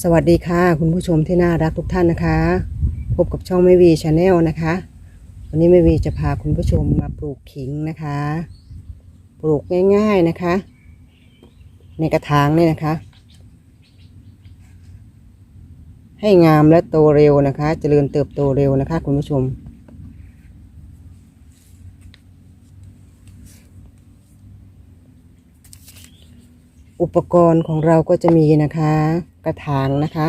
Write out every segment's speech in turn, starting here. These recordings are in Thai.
สวัสดีค่ะ คุณผู้ชมที่น่ารักทุกท่านนะคะ พบกับช่องแม่วีชาแนลนะคะ วันนี้แม่วีจะพาคุณผู้ชมมาปลูกขิงนะคะ ปลูกง่ายๆนะคะ ในกระถางนี่นะคะ ให้งามและโตเร็วนะคะเจริญเติบโตเร็วนะคะ คุณผู้ชม อุปกรณ์ของเราก็จะมีนะคะ กระถางนะคะ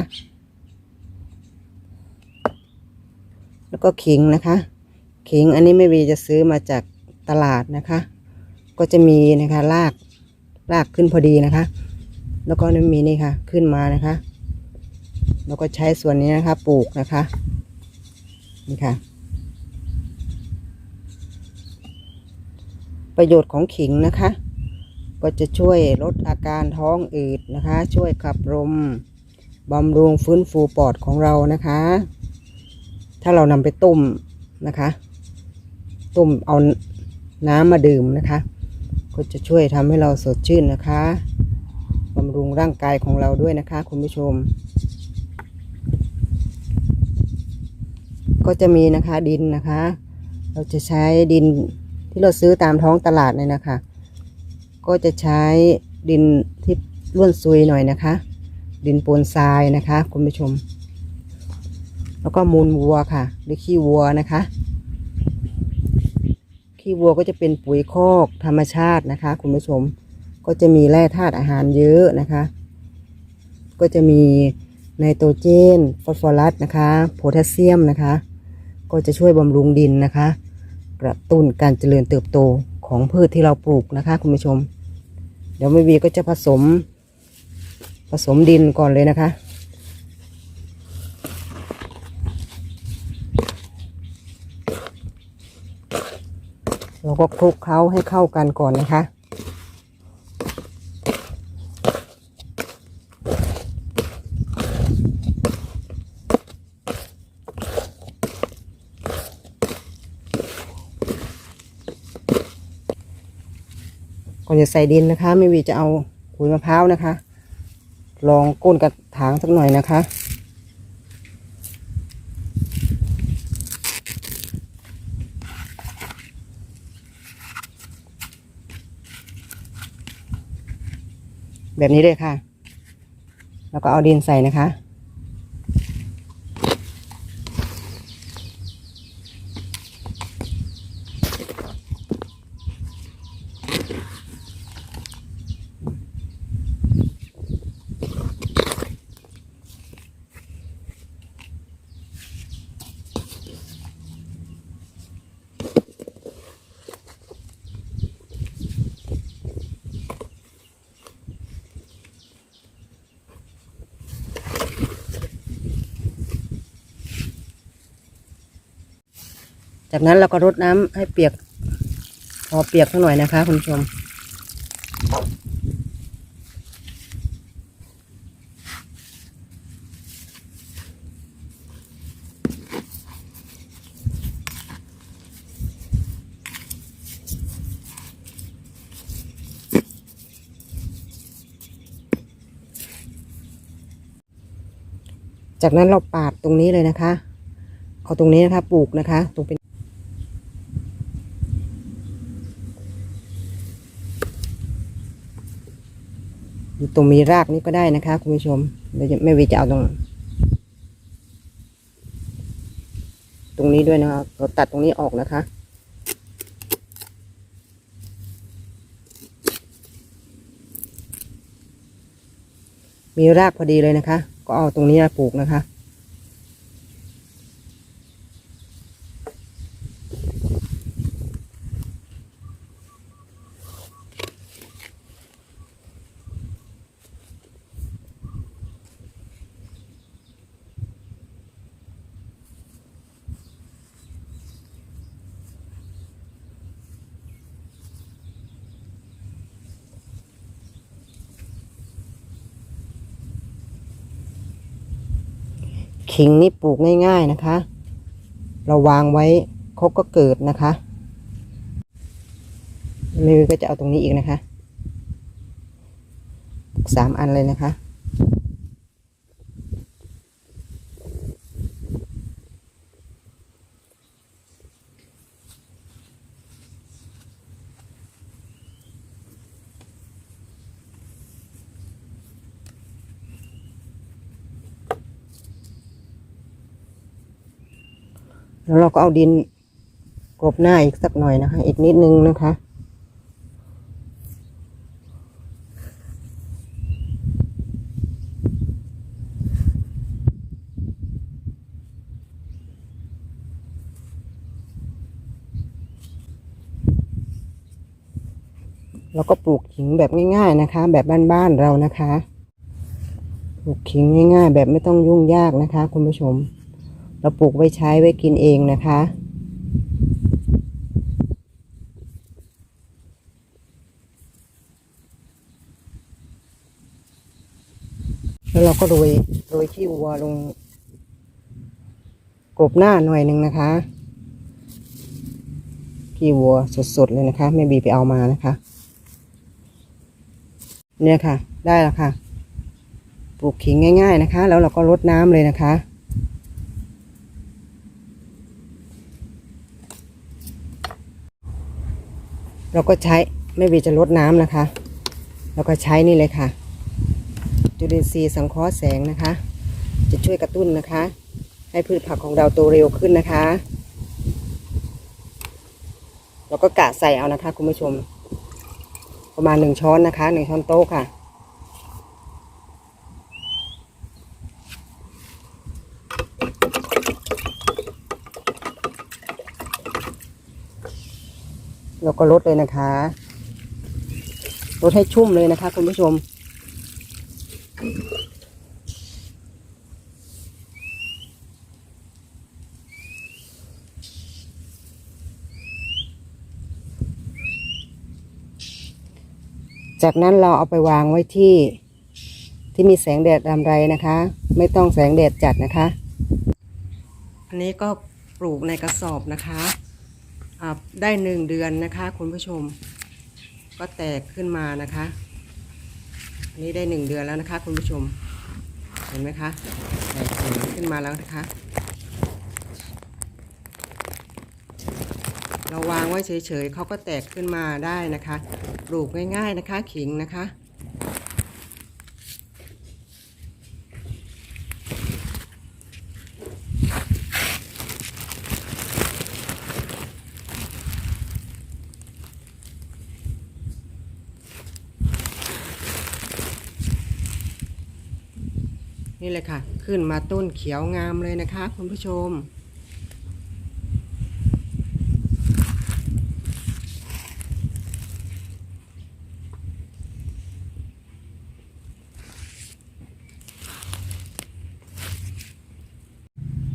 แล้วก็ขิงนะคะ ขิงอันนี้ไม่วีจะซื้อมาจากตลาดนะคะ ก็จะมีนะคะรากรากขึ้นพอดีนะคะ แล้วก็มีนี่ค่ะขึ้นมานะคะ แล้วก็ใช้ส่วนนี้นะคะ ปลูกนะคะนี่ค่ะประโยชน์ของขิงนะคะ ก็จะช่วยลดอาการท้องอืดนะคะ ช่วยขับลมบำรุงฟื้นฟูปอดของเรานะคะ ถ้าเรานำไปต้มนะคะ ต้มเอาน้ำมาดื่มนะคะ ก็จะช่วยทำให้เราสดชื่นนะคะบำรุงร่างกายของเราด้วยนะคะ คุณผู้ชม ก็จะมีนะคะดินนะคะ เราจะใช้ดินที่เราซื้อตามท้องตลาดเนี่ยนะคะ ก็จะใช้ดินที่ร่วนซุยหน่อยนะคะ ดินปนทรายนะคะ คุณผู้ชม แล้วก็มูลวัวค่ะหรือขี้วัวนะคะ ขี้วัวก็จะเป็นปุ๋ยคอกธรรมชาตินะคะ คุณผู้ชมก็จะมีแร่ธาตุอาหารเยอะนะคะ ก็จะมีไนโตรเจน ฟอสฟอรัสนะคะ โพแทสเซียมนะคะ ก็จะช่วยบำรุงดินนะคะ กระตุ้นการเจริญเติบโต ของพืชที่เราปลูกนะคะ คุณผู้ชม เดี๋ยวแม่วีก็จะผสม ผสมดินก่อนเลยนะคะ เราก็คลุกเคล้าให้เข้ากันก่อนนะคะ อนจะใส่ดินนะคะ ไม่วีจะเอาขุยมะพร้าวนะคะ ลองก้นกระถางสักหน่อยนะคะ แบบนี้เลยค่ะ แล้วก็เอาดินใส่นะคะ จากนั้นเราก็รดน้ำให้เปียก พอเปียกสักหน่อยนะคะ คุณผู้ชม จากนั้นเราปาดตรงนี้เลยนะคะ เอาตรงนี้นะคะปลูกนะคะ ตรงเป็น ตรงมีรากนี้ก็ได้นะคะคุณผู้ชมเดี๋ยวจะแม่วีจะเอาตรง ตรงนี้ด้วยนะคะเราตัดตรงนี้ออกนะคะ มีรากพอดีเลยนะคะ ก็เอาตรงนี้ปลูกนะคะ ขิงนี่ปลูกง่าย ๆนะคะ เราวางไว้เขาก็เกิดนะคะม่วิวก็จะเอาตรงนี้อีกนะคะสามอันเลยนะคะ แล้วเราก็เอาดินกลบหน้าอีกสักหน่อยนะคะ อีกนิดนึงนะคะ แล้วก็ปลูกขิงแบบง่าย ๆนะคะ แบบบ้านๆเรานะคะ ปลูกขิงง่าย ๆ แบบไม่ต้องยุ่งยากนะคะ คุณผู้ชม เราปลูกไว้ใช้ไว้กินเองนะคะ แล้วเราก็โรยโรยขี้วัวลงกลบหน้าหน่อยหนึ่งนะคะขี้วัวสดๆเลยนะคะแม่บีไปเอามานะคะ เนี่ยค่ะ ได้แล้วค่ะ ปลูกขิงง่าย ๆนะคะ แล้วเราก็รดน้ำเลยนะคะ เราก็ใช้ไม่วีจะลดน้ำนะคะ เราก็ใช้นี่เลยค่ะ จุลินทรีย์สังเคราะห์แสงนะคะ จะช่วยกระตุ้นนะคะ ให้พืชผักของเราโตเร็วขึ้นนะคะ เราก็กะใส่เอานะคะคุณผู้ชม ประมาณหนึ่งช้อนนะคะหนึ่งช้อนโต๊ะค่ะ เราก็ลดเลยนะคะลดให้ชุ่มเลยนะคะ คุณผู้ชม จากนั้นเราเอาไปวางไว้ที่ที่มีแสงแดดรำไรนะคะ ไม่ต้องแสงแดดจัดนะคะ อันนี้ก็ปลูกในกระสอบนะคะ ได้หนึ่งเดือนนะคะคุณผู้ชม ก็แตกขึ้นมานะคะ อันนี้ได้หนึ่งเดือนแล้วนะคะ คุณผู้ชม เห็นไหมคะแตกขึ้นมาแล้วนะคะ เราวางไว้เฉยๆเขาก็แตกขึ้นมาได้นะคะ ปลูกง่ายๆนะคะ ขิงนะคะ นี่เลยค่ะ ขึ้นมาต้นเขียวงามเลยนะคะ คุณผู้ชม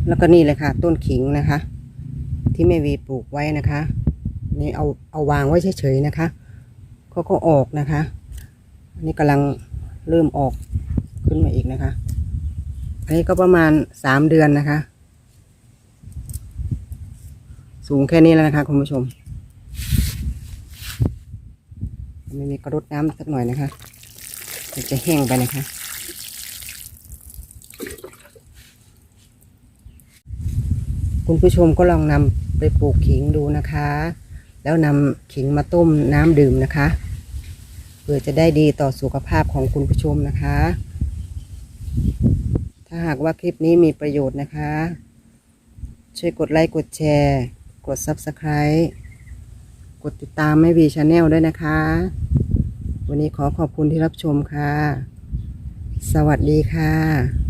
แล้วก็นี่เลยค่ะ ต้นขิงนะคะ ที่แม่วีปลูกไว้นะคะ นี่เอาเอาวางไว้เฉยๆนะคะเขาก็ออกนะคะนนี้กำลังเริ่มออกขึ้นมาอีกนะคะ อันนี้ก็ประมาณสามเดือนนะคะ สูงแค่นี้แล้วนะคะคุณผู้ชม ไม่มีกระรดน้ำสักหน่อยนะคะเดี๋ยวจะแห้งไปนะคะคุณผู้ชมก็ลองนำไปปลูกขิงดูนะคะ แล้วนำขิงมาต้มน้ำดื่มนะคะ เพื่อจะได้ดีต่อสุขภาพของคุณผู้ชมนะคะาหากว่าคลิปนี้มีประโยชน์นะคะ ช่วยกดไลค์กดแชร์ กด Subscribe กดติดตามไม่วีชาแนลด้วยนะคะ วันนี้ขอขอบคุณที่รับชมค่ะ สวัสดีค่ะ